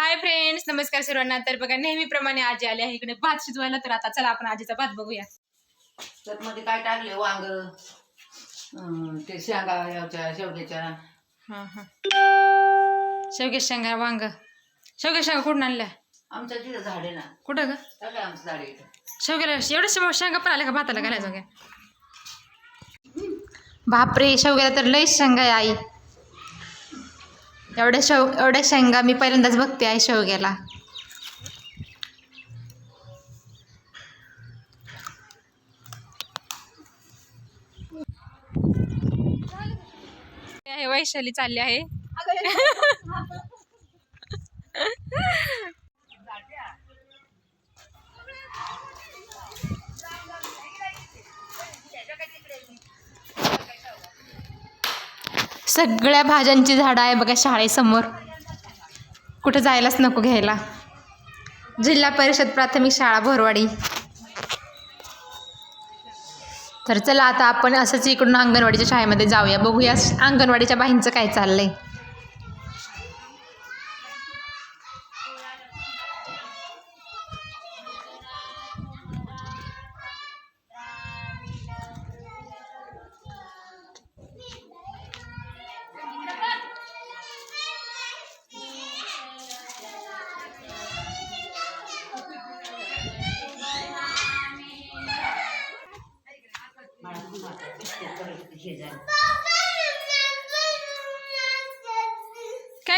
Hi friends नमस्कार सर्वांना. तर बघा नेहमीप्रमाणे आजी आली आहे. इकडे भात शिजवायला तर आता चला आपण आजीचा भात बघूया. त्यात मध्ये काय टाकले वांग अं, ते शेंगा याच्या शेवग्याच्या. हा हा. शेवगे शेंगा वांग शेवगे शेंगा कुठून आणल्या? आमच्या तिथं झाड आहे ना. कुठं ग? काय काय आमचं झाड आहे इथं. शेवग्याला एवढं शेव शेंगा पण आल्या का भाताला घालायचं? काय बापरे शेवग्याला तर लईच शेंगा आहे आई. एवढ्या शेव एवढ्या शेंगा मी पहिल्यांदाच बघते आई शेवग्याला. आहे वैशाली चालली आहे. सगळ्या भाज्यांची झाडं आहे बघा शाळेसमोर. कुठं जायलाच नको घ्यायला. जिल्हा परिषद प्राथमिक शाळा भोरवाडी. तर चला आता आपण असंच इकडून अंगणवाडीच्या शाळेमध्ये जाऊया. बघूया अंगणवाडीच्या बाईंचं काय चाललंय.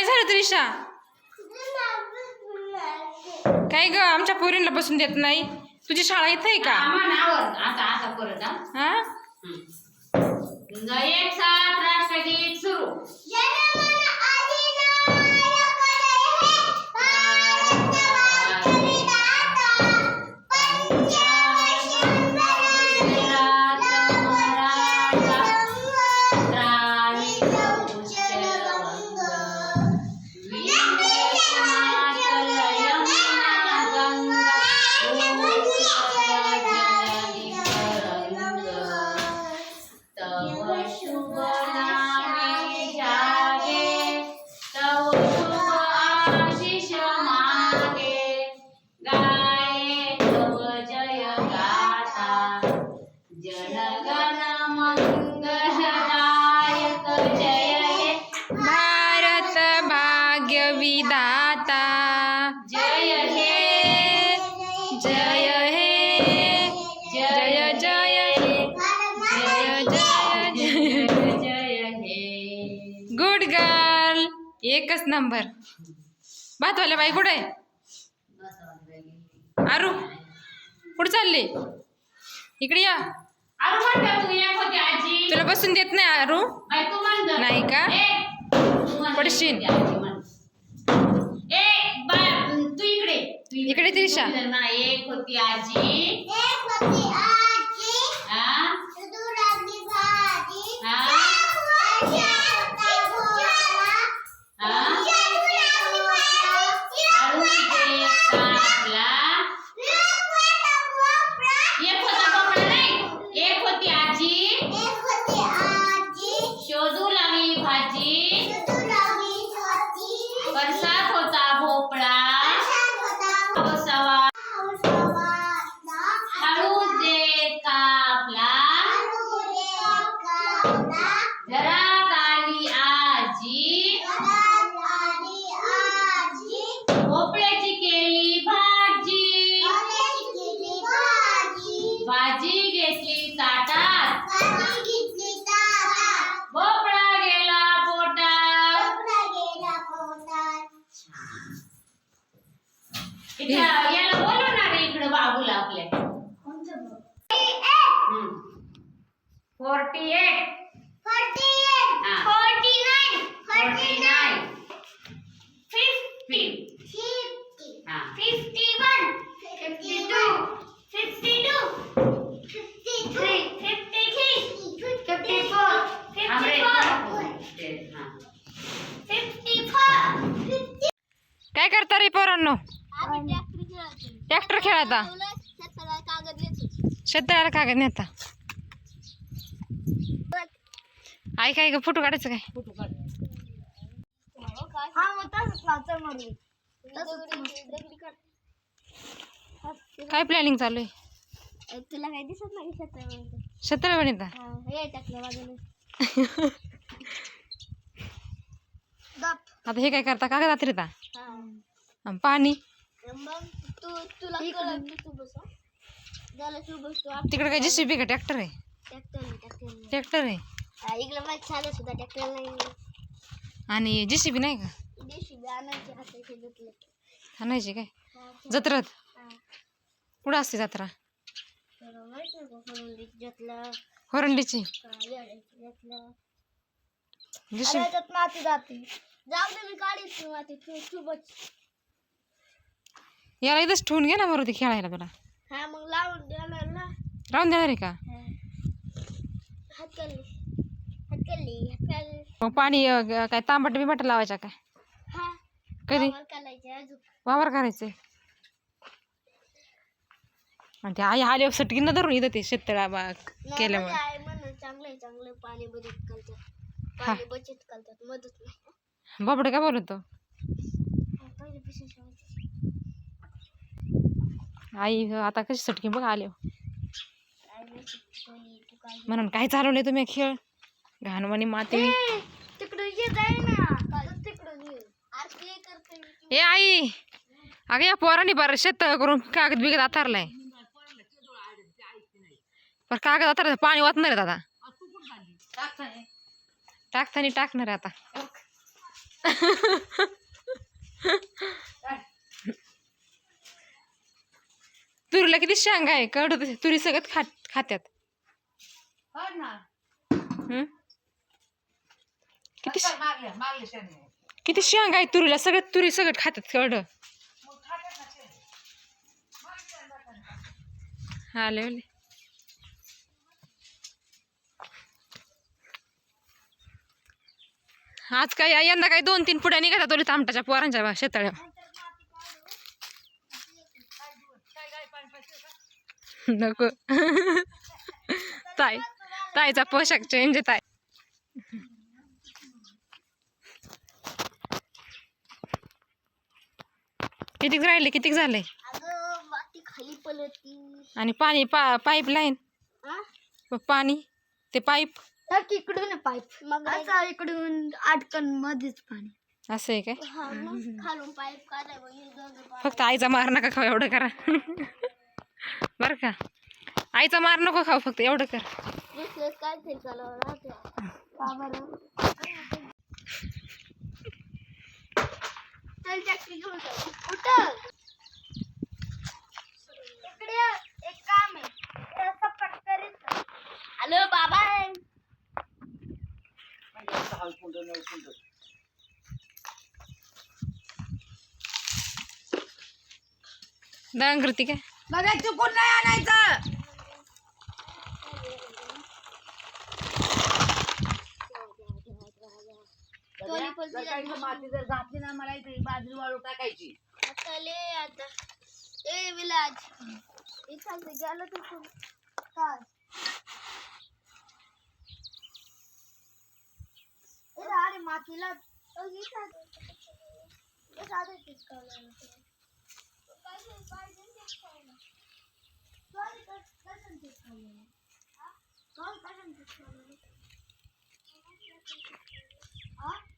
काय झालं त्रिशा? काय ग आमच्या पोरींना बसून देत नाही. तुझी शाळा इथं आहे का. आता आता परत हा. एक साथ राष्ट्रगीत सुरू. एकच नंबर. भातवाल्या बाई कुठे? आहे आरू कुठे चालली? इकडे या. अरे म्हणता तू एक होती आजी. तुला बसून देत नाही आरू. नाही का? पडशील. इकडे. त्रिशा. एक होती आजी हा? हा? हा? आळू तिथे कापला. एक होता भोपळा नाही एक होती आजी शोधू लागली भाजी परसात होता भोपळा पावसावा हळू दे कापला घरात आली आजी भोपळ्याची केली भाजी भाजी घेतली ताटात भोपळा गेला पोटात इथं याला बोलवणार इकडं बाबूला आपल्या forty eight forty nine fifty हा. काय करता रे पोरांनो ट्रॅक्टर खेळायचो? शेताला कागद नेता. आई काय ग फोटो काढायचं काय? काय प्लॅनिंग चालू आहे? तुला काही दिसत नाही क्षेत्र गप आता हे काय करता? कागद रात्रीता हा. पाणी? मग तू तुला कळत तू बस. तू तिकडे काय जेसीबी का? ट्रॅक्टर आहे. ट्रॅक्टर आहे. हा, इकडे सुद्धा ट्रॅक्टर नाही. आणि जेसीबी नाही का? देशी आणायचे हाताचे घेतले आणायची काय? जत्रात. कुठं असते जत्रा? माहीत का घेतलं होरंडीची घेतलं जेसीबी. माती जाते. जाऊ दे मी काढीत माती. तू तू बच याला इथंच ठेवून घे ना बरोबर ते खेळायला तुला. हा मग लावून देणार ना. राहून देणार आहे का? हातकली हातकली हातकली मग पाणी अं, काय तांबट बिंबट लावायचा काय? हा. कधी? वावर करायचे अजून. वावर करायचंय आणि ते आई आले सटकीनं धरून इथं ते शेततळा बाग केल्यामुळे. आहे म्हणून चांगलं आहे चांगलं पाणी बचत करतात. पाणी बचत करतात मदत नाही. बाबडे काय बोलतो? पहिले पिशवी ठेवायची. आई आता कशी सटकी बघ आले काय म्हणून काय चालवलंय तुम्ही खेळ? घाणवाणी माती. ए आई. अगं या पोरांनी बरं शेत करून कागद बिगद आतारलाय पर कागद आतार पाणी वाचणार आहेत आता टाकताना टाकणार आहे आता तुरीला किती शेंगा आहे कळत तुरी सगळं खात खात्यात. हम्म? किती चल, किती शेंगा आहे तुरीला? सगळं तुरी सगळं खात्यात कळड आले आले आज काय यंदा काय दोन तीन पुढ्या निघतात तुला तामटाच्या पोरांच्या शेताळ्या. नको. ताई ताईचा पोशाख चेंज आहे ताई. कितीक राहिले कितीक झाले? आणि पाणी पा पाईप लाईन? हा पाणी ते पाईप? इकडून पाईप. मग असं इकडून आटकन मध्येच पाणी. असं आहे काय. फक्त आईचा मार नका खाऊ एवढं करा. बरं का. आईचा मार नको खाऊ फक्त एवढं कर. हॅलो बाबा कुंड दंगृती काय? बघा चुकून नाही आणायचं. माती जर घातली ना मला इथे बाजरी वाळू टाकायची. आता ले आता. ए विलाज. इथं गेलं तर खूप काय? ए अरे मातीला इथं. हे